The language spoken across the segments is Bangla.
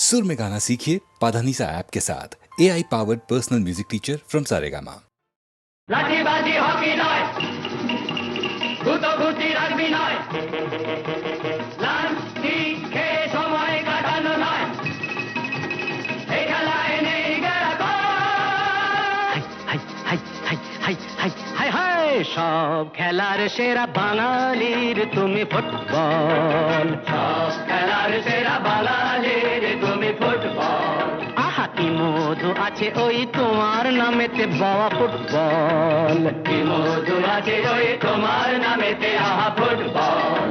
सुर में गाना सीखिए पाधानीसा ऐप के साथ। A I powered personal music teacher from Saregama সব খেলার সেরা বাঙালির তুমি ফুটবল সব খেলার সেরা বাঙালির কি মধু আছে ওই তোমার নামেতে বাবা ফুটবল? কি মধু আছে ওই তোমার নামেতে আহা ফুটবল।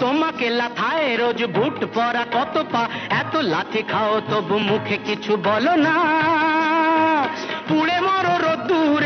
তোমাকে লাথায় রোজ বুট পরা কত পা? এত লাথি খাও তবু মুখে কিছু বলো না। পুড়ে মরো রোদ্দুরে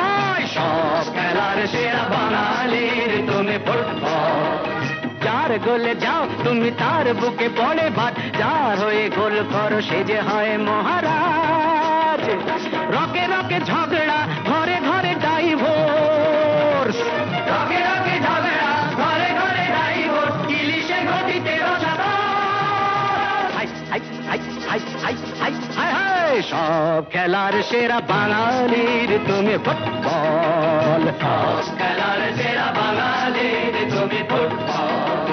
গোলে যাও, তুমি তার বুকে পড়ে ভাত। যার হয়ে গোল করো সে যে হয় মহারাজ। রকে রকে ঝগড়া হাই হাই সব খেলার সেরা বাঙালির তুমি ফুটবল সব খেলার সেরা বাঙালির তুমি ফুটবল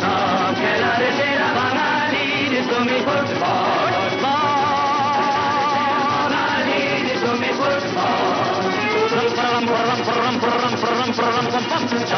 সব খেলার সেরা বাঙালির তুমি ফুটবল বাঙালির তুমি ফুটবল সব খেলার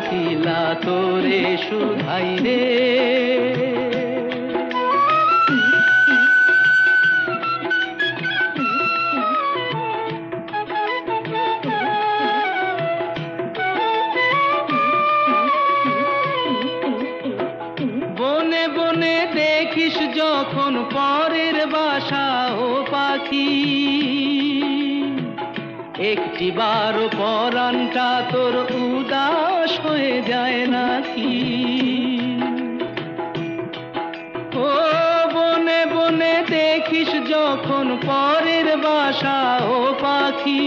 কোকিলা তোরে সুধাই রে। বনে বনে দেখিস যখন পরের বাসা ও পাখি। একটি বারো পরানটা তোর উদাস হয়ে যায় নাকি? ও বনে বনে দেখিস যখন পরের বাসা ও পাখি।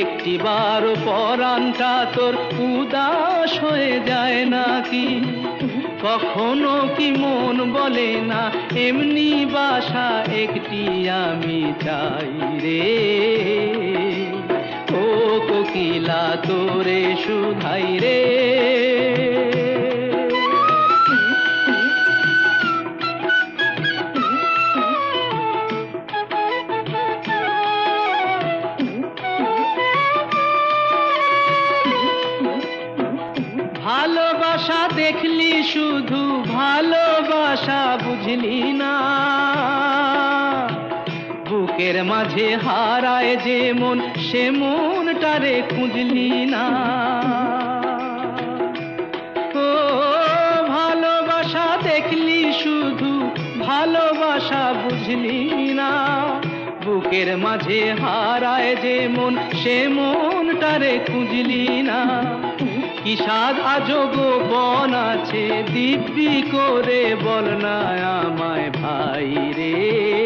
একটি বারো পরানটা তোর উদাস হয়ে যায় নাকি? কখনো কি মন বলে না, এমনি বাসা একটি আমি চাই রে কোকিলা তোরে শুধাই রে। ভালোবাসা দেখলি শুধু ভালোবাসা বুঝলি না। বুকের মাঝে হারায় যে মন, সে মন মনটারে খুঁজলি না। ও, ভালোবাসা দেখলি শুধু, ভালোবাসা বুঝলি না। বুকের মাঝে হারায় যে মন, সে মনটারে খুঁজলি না। কি স্বাদ আজব বন আছে, দিব্যি করে বল না আমায় ভাই রে।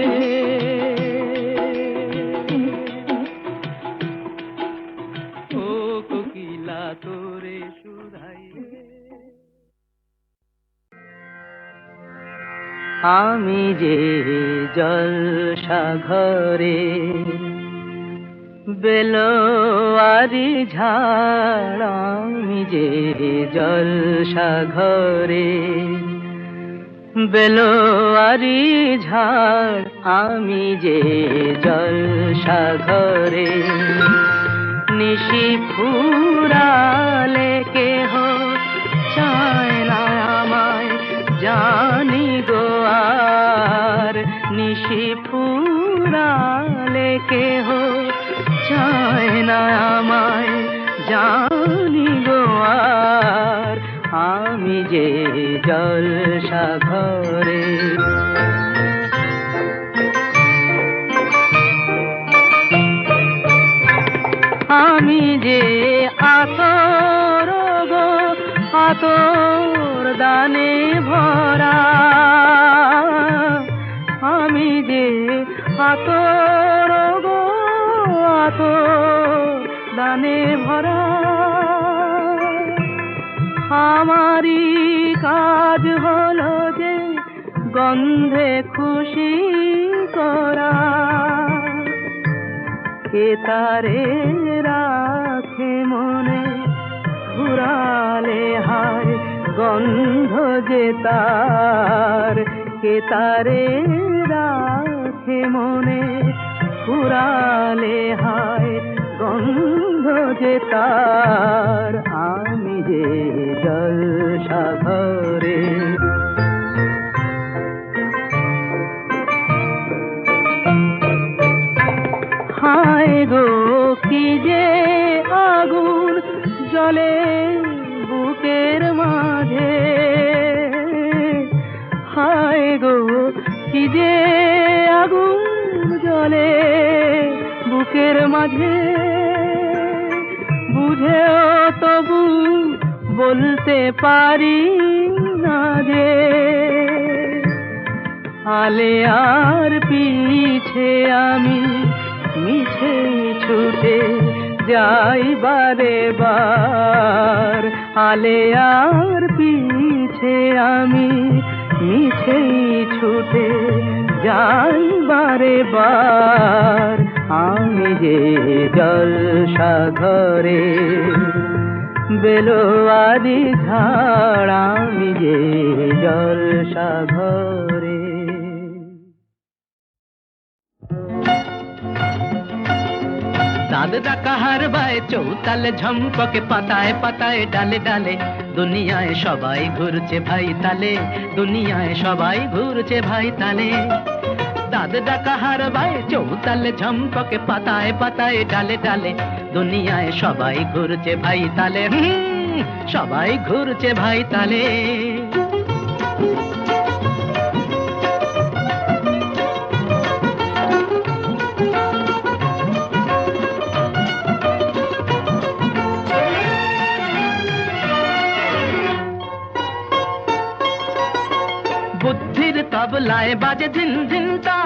আমি যে জলসাঘরে বেলোয়ারি ঝাড়, আমি যে জলসাঘরে বেলোয়ারি ঝাড়, আমি যে জলসাঘরে নিশি ফুরালে কেহ চায় না আমায় জানি নিশি ফুরালে কেহ চায় না আমায়। জানি গো আমি যে জলসাঘরে আমি যে আতর গো, আতর দানে ভরা। আতর গো আতর দানে ভরা। আমারই কাজ হলো যে গন্ধে খুশি করা। কে তারে রাখে মনে ঘুরালে হায় গন্ধ যে তার? কে তারে রাখে মনে ঘুরালে হায় গন্ধ যে তার, আমি যে জলসাঘরে হায় গো, কি যে আগুন জলে বুকের মাঝে। হায় গো, কি যে আগুন জলে বুকের মাঝে। বুঝেও তবু বলতে পারি না যে, আলে আর পিছে আমি মিছে ছুটে যাই বারে বার। আলে আর পিছে আমি মিছে ছুটে যাই বারে বার আমি যে জল সাগরে বেলোয়ারি ঝাড় আমি যে জলসাঘরে চাঁদ ডাকা হার বায়, চৌতালে ঝম্পকে পাতায় পাতায় ডালে ডালে। দুনিয়ায় সবাই ঘুরছে ভাই তালে, দুনিয়ায় সবাই ঘুরছে ভাই তালে। দাদ ডাকা হার বায়, চৌতালে ঝম্পকে পাতায় পাতায় ডালে ডালে। দুনিয়ায় সবাই ঘুরছে ভাই তালে সবাই ঘুরছে ভাই তালে। বুদ্ধির বাজে ঝিন ঝিনটা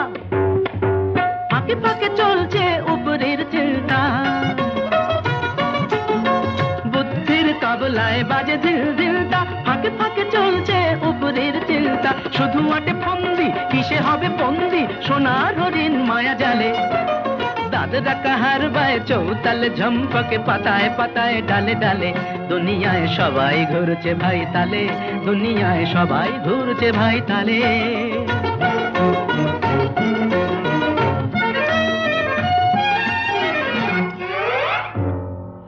ফাঁকে ফাঁকে চলছে উপরের চিন্তা বুদ্ধির তবলায় বাজে ঝিল ঝিলটা ফাঁকে ফাঁকে চলছে উপরের চিন্তা শুধু আটে ফন্দি, কিসে হবে বন্দি সোনার হরিণ মায়া জালে। দাদ কাহার বায় চৌতালে ঝম্পকে পাতায় পাতায় ডালে ডালে। দুনিয়ায় সবাই ঘুরছে ভাই তালে, দুনিয়ায় সবাই ঘুরছে ভাই তালে।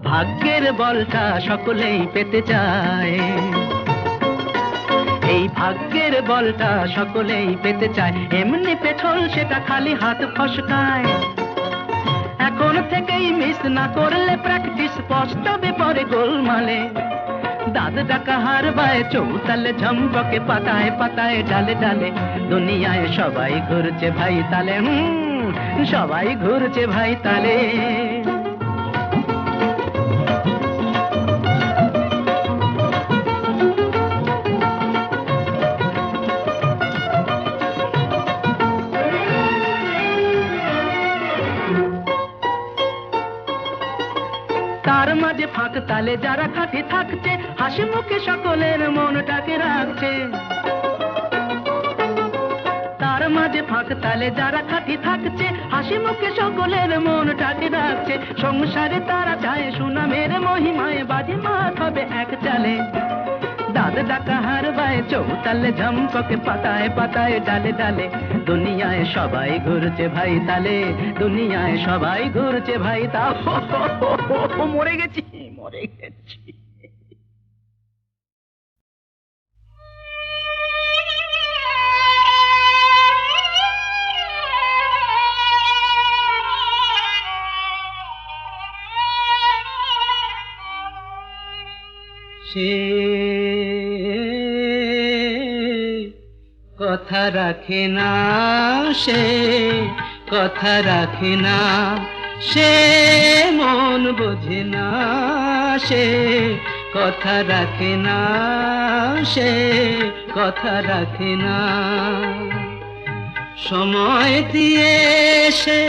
ভাগ্যের বলটা সকলেই পেতে চায়। এই ভাগ্যের বলটা সকলেই পেতে চায়। এমনি পেছল সেটা খালি হাত ফসকায়। এখন থেকেই মিস না করলে প্র্যাকটিস পস্তাবে পরে গোলমালে। দাদ ডাকা হার বায় চৌতালে ঝমকে পাতায় পাতায় ডালে ডালে। দুনিয়ায় সবাই ঘুরছে ভাই তালে, হুম, সবাই ঘুরছে ভাই তালে। তালে যারা খাটি থাকছে, হাসি মুখে সকলের মনটাকে রাখছে। তার মাঝে ফাঁক তালে যারা খাটি থাকছে, হাসি মুখে সকলের মনটাকে রাখছে। সংসারে তারা চায় সুনামের মহিমায় বাজি মাত হবে এক চালে। দাদ ডাকা হার বায়, চৌতালে ঝম্পকে পাতায় পাতায় ডালে ডালে। দুনিয়ায় সবাই ঘুরছে ভাই তালে, দুনিয়ায় সবাই ঘুরছে ভাই তা মরে গেছি। মরে সে কথা রাখে না সে কথা রাখে না সে মন বোঝে না, সে কথা রাখে না, সে কথা রাখে না। সময় দিয়ে সে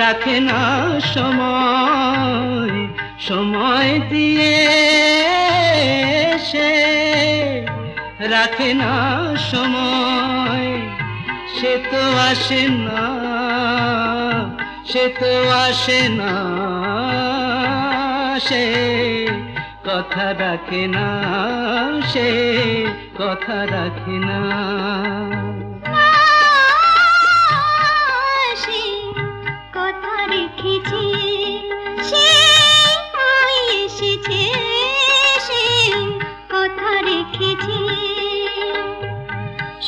রাখে না সময় সময় দিয়ে সে রাখে না সময়, সে তো আসে না। সে তো আসে না সে কথা রাখে না সে কথা রাখে না।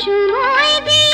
সময় দিয়ে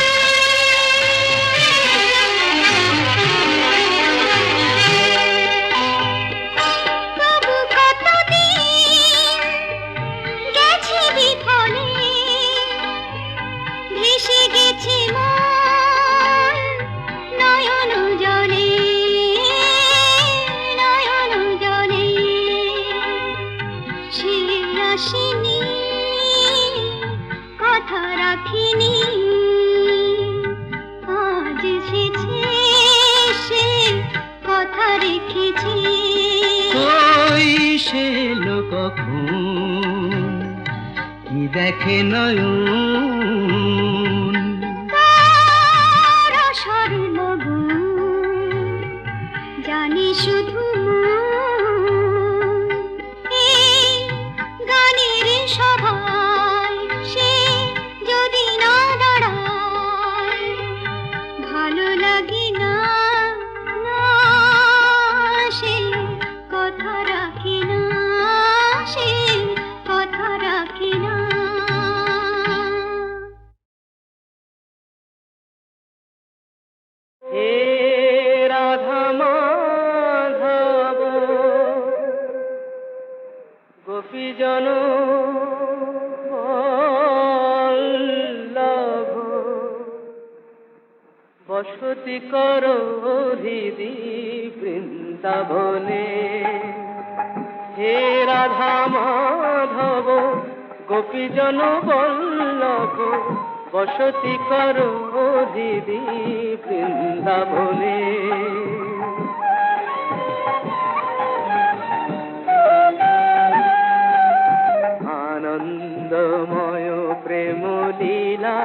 লোক কি দেখে নয়ন বসতি কর হৃদি বৃন্দাবনে। হে রাধা মাধব, গোপীজন বল্লভ, বসতি কর দিদি বৃন্দাবনে। আনন্দময় প্রেম লীলা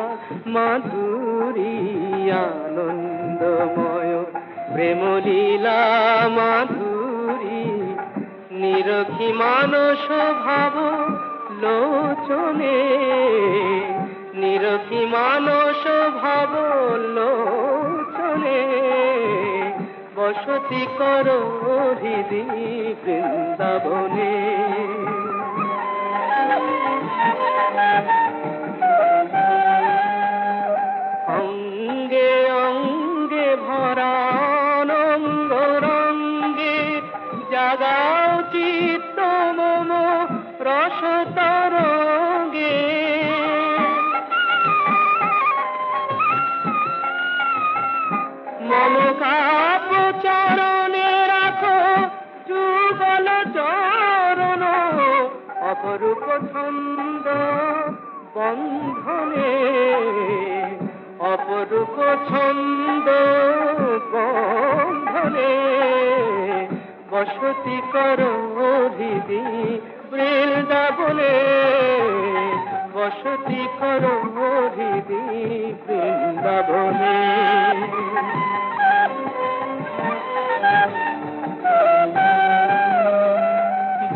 মাধুরী আনন্দময়। প্রেম লীলা মাধুরী, নিরখি মানস ভাব লোচনে নিরখি মানস ভাব লোচনে বসতি কর হৃদি বৃন্দাবনে।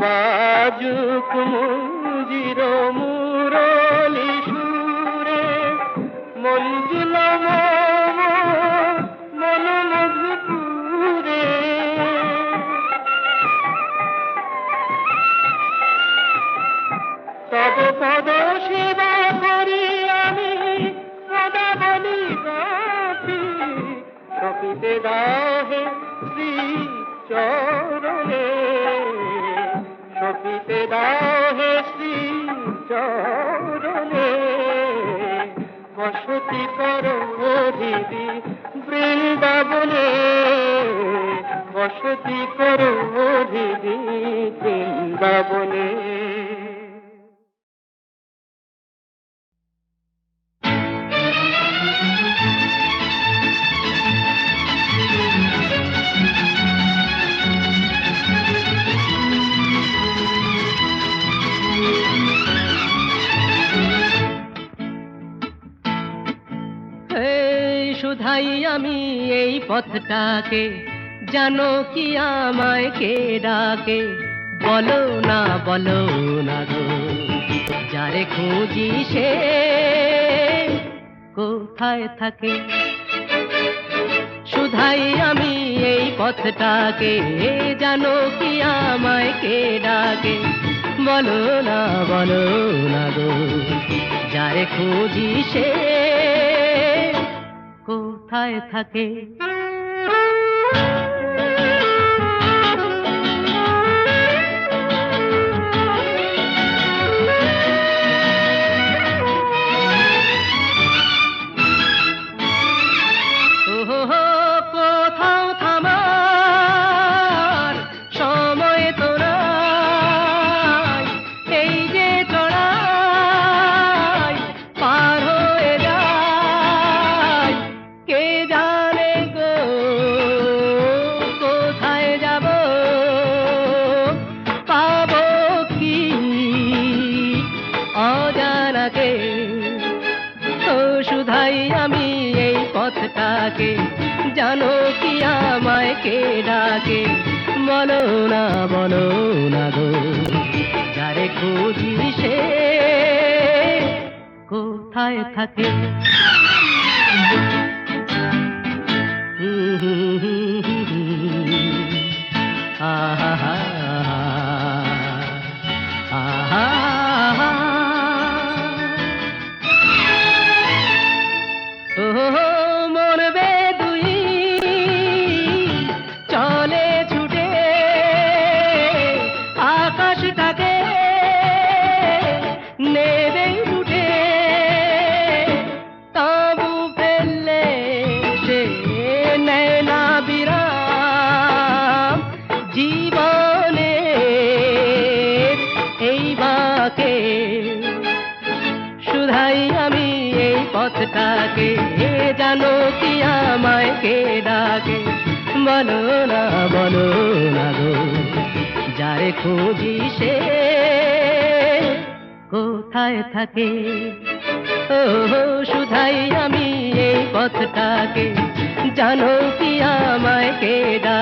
বাজুক মঞ্জির মুরলি সুরে, মঞ্জুল মন মধুপুরে তব পদ সেবা করি আমি, সদা বলি গাছি সপিতে দাহে শ্রী চরণে। বসতি করো দিদি বৃন্দাবনে। বসতি করো দিদি বৃন্দাবনে। আমি এই পথটাকে, জানো কি আমায় কে ডাকে? বলো না বলো না গো, যারে খুঁজি সে কোথায় থাকে? শুধাই আমি এই পথটাকে, জানো কি আমায় কে ডাকে? বলো না বলো না গো, যারে খুঁজি সে কোথায় থাকে?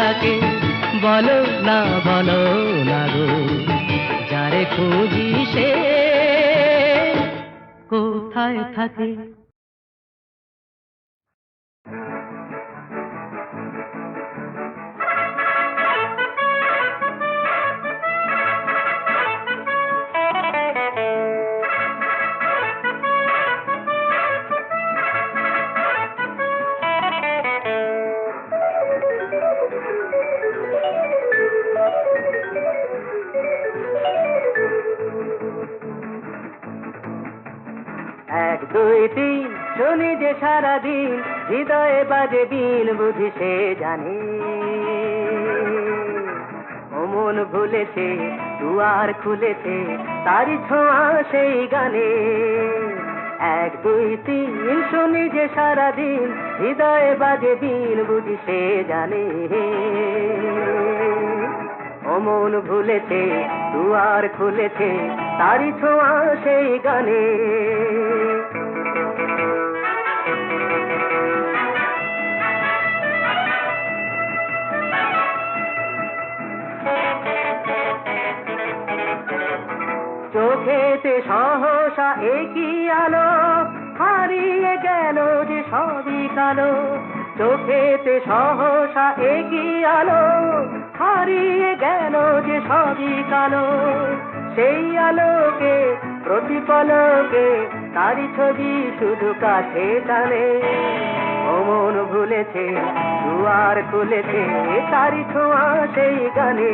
ডাকে বলো না বলো না গো যারে খুঁজি সে কোথায় থাকে? দুই তিন, শুনি যে সারাদিন হৃদয়ে বাজে দিন বুঝি সে জানে। মন ভুলেছে, দুয়ার খুলেছে তারি ছোঁয়া সেই গানে। এক, দুই, তিন, শুনি যে সারাদিন হৃদয়ে বাজে দিন বুঝি সে জানে। অমন ভুলেছে, দুয়ার খুলেছে তারি ছোঁয়া সেই গানে। সহসা একই আলো, হারিয়ে গেল যে সবই কালো। চোখেতে সহসা একই আলো, হারিয়ে গেল যে সবই কালো। সেই আলোকে, প্রতিপলকে তারি ছবি শুধু কাছে টানে। ও মন ভুলেছে, দুয়ার খুলেছে তারি ছোঁয়া সেই গানে।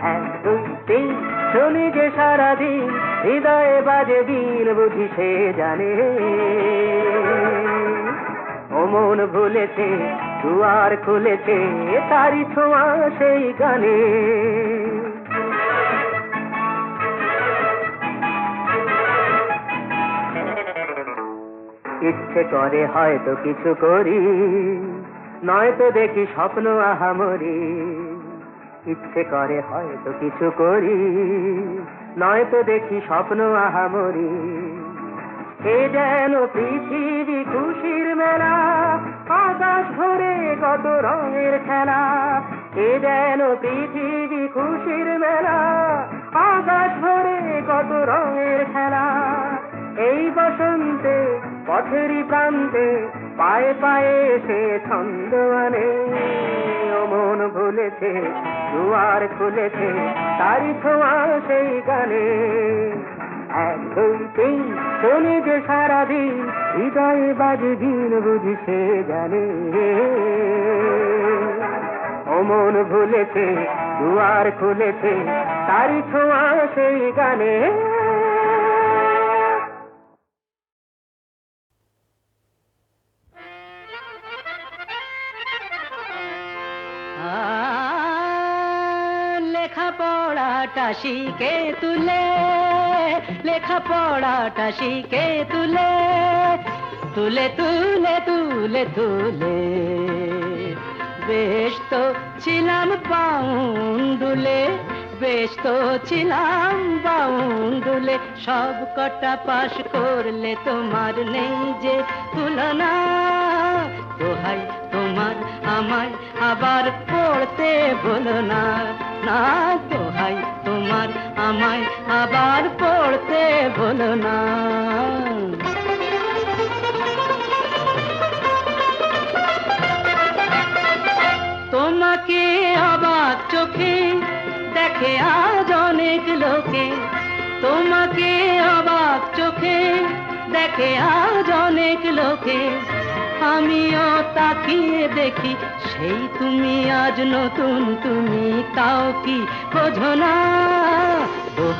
এক দুই তিন শুনি যে সারাদিন হৃদয়ে বাজে দিন বুঝি সে জানে। ও মন ভুলেছে, দুয়ার খুলেছে তারি ছোঁয়া সেই গানে। ইচ্ছে করে হয়তো কিছু করি, নয়তো দেখি স্বপ্ন আহামরি। ইচ্ছে করে হয়তো কিছু করি। নয়তো দেখি স্বপ্ন আহামরি। এ যেন পৃথিবী খুশির মেলা, আকাশ ভরে কত রঙের খেলা। এ যেন পৃথিবী খুশির মেলা, আকাশ ভরে কত রঙের খেলা। এই বসন্তে, পথেরই প্রান্তে পায়ে পায়ে সে ছন্দ আনে ও মন ভুলেছে, দুয়ার খুলেছে, তারি ছোঁয়া সেই গানে। এক দুই তিন যে সারাদিন, হৃদয়ে বাজে দিন বুঝি সে জানে। ও মন ভুলেছে, দুয়ার খুলেছে, তারি ছোঁয়া সেই গানে। লেখাপড়াটা শিখে তুলে, লেখাপড়াটা শিখে তুলে তুলে তুলে তুলে তুলে। বেশ তো ছিলাম বাউন্ডুলে, বেশ তো ছিলাম বাউন্ডুলে, সব কটা পাশ করলে তোমার নেই যে তুলনা। দোহাই তোমার আমায় আবার পড়তে বলো না না তোমার আমায় আবার পড়তে বলো না। তোমাকে অবাক চোখে দেখে আজ অনেক লোকে। তোমাকে অবাক চোখে দেখে আজ অনেক লোকে। আমিও তাকিয়ে দেখি, সেই তুমি আজ নতুন, তুমি তাও কি বোঝো না।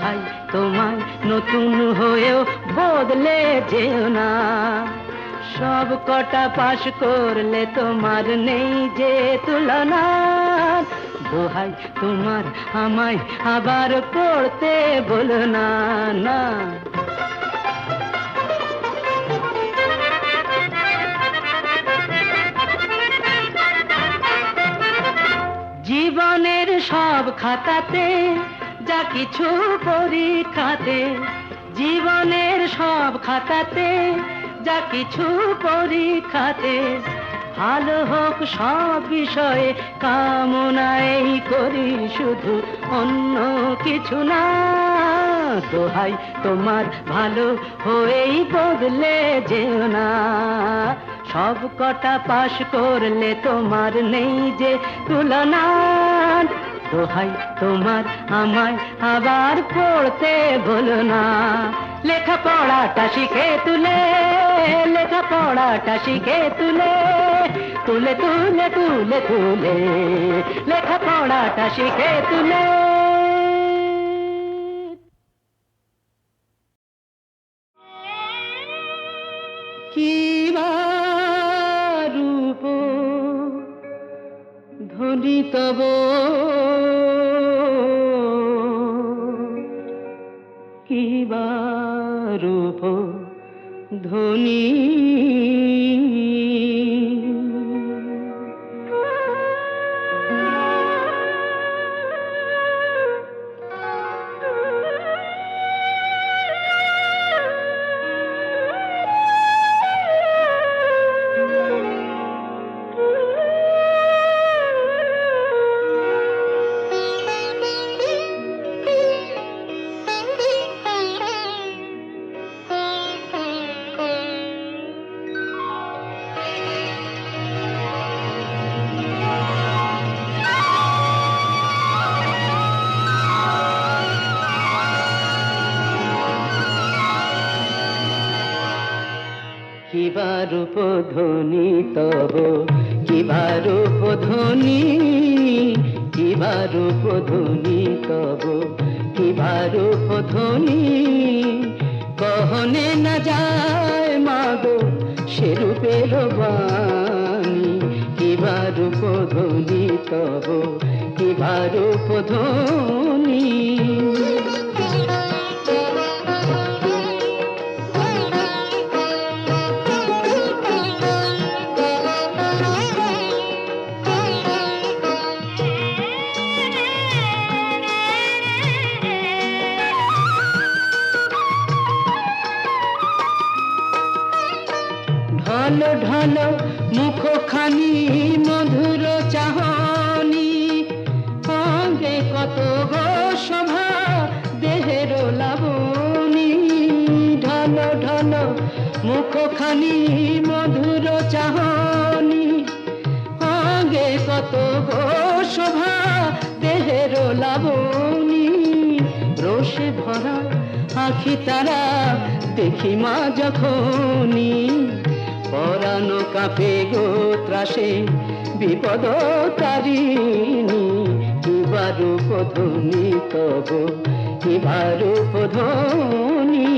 ভাই, তোমায় নতুন হয়েও বদলে যেও না। সব কটা পাশ করলে তোমার নেই যে তুলনা। বোহাই, তোমার আমায় আবার পড়তে বল না না। জীবনের সব খাতাতে যা কিছু পরীক্ষাতে, জীবনের সব খাতাতে, যা কিছু পরীক্ষাতে, ভালো হোক সব বিষয়ে কামনাই করি, শুধু অন্য কিছু না। দোহাই, তোমার ভালো হয়েই বদলে যেও না। সব কটা পাশ করলে তোমার নেই যে তুলনা। দোহাই তোমার আমায়, আবার পড়তে বলো না। লেখা পড়াটা শিখে তুলে লেখা পড়াটা শিখে তুলে তুলে তুলে তুলে তুলে। লেখা পড়াটা শিখে তুলে। কি রূপ ধ্বনি তব ধ্বনি রূপ ধ্বনি তব কিবা রূপ ধ্বনি কিবা রূপ ধ্বনি তব কিবা রূপ ধ্বনি কহনে না যায় মাগো সে রূপের বাণী? কিবা রূপ ধ্বনি তব কিবা রূপ ধ্বনি ঢল, মুখখানি, মধুর চাহনি। সঙ্গে কত গো শোভা, দেহের লাবণী। ঢল ঢল, মুখখানি, মধুর চাহনি। সঙ্গে কত গো শোভা, দেহের লাবণী। রোষে ভরা আখি তারা দেখি মা যখনই। পরানো কাপে গো ত্রাসে বিপদ তারিণী কিবারু পধনি তব কিবারু পধনি।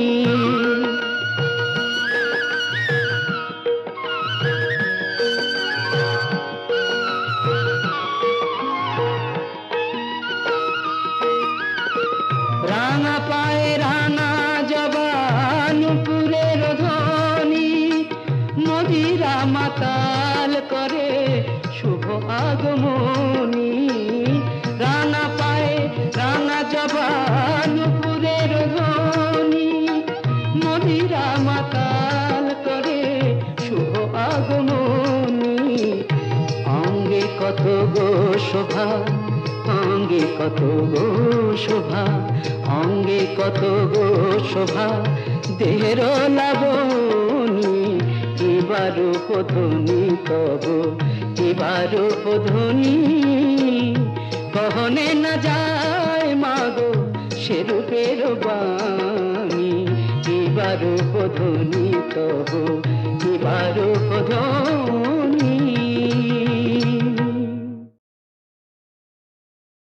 আগমনী। রাঙা পায়ে রাঙা জবানুপুরের ধ্বনি। মদিরা মাতাল করে শুভ আগমনী। অঙ্গে কত গো শোভা, অঙ্গে কত গো শোভা, অঙ্গে কত গো শোভা, দেহের লাবণী এবার পধনি তব এবার পধনি কহনে না যায় মাগো সে রূপের বাণী। এবার পধনি তব এবার পধনি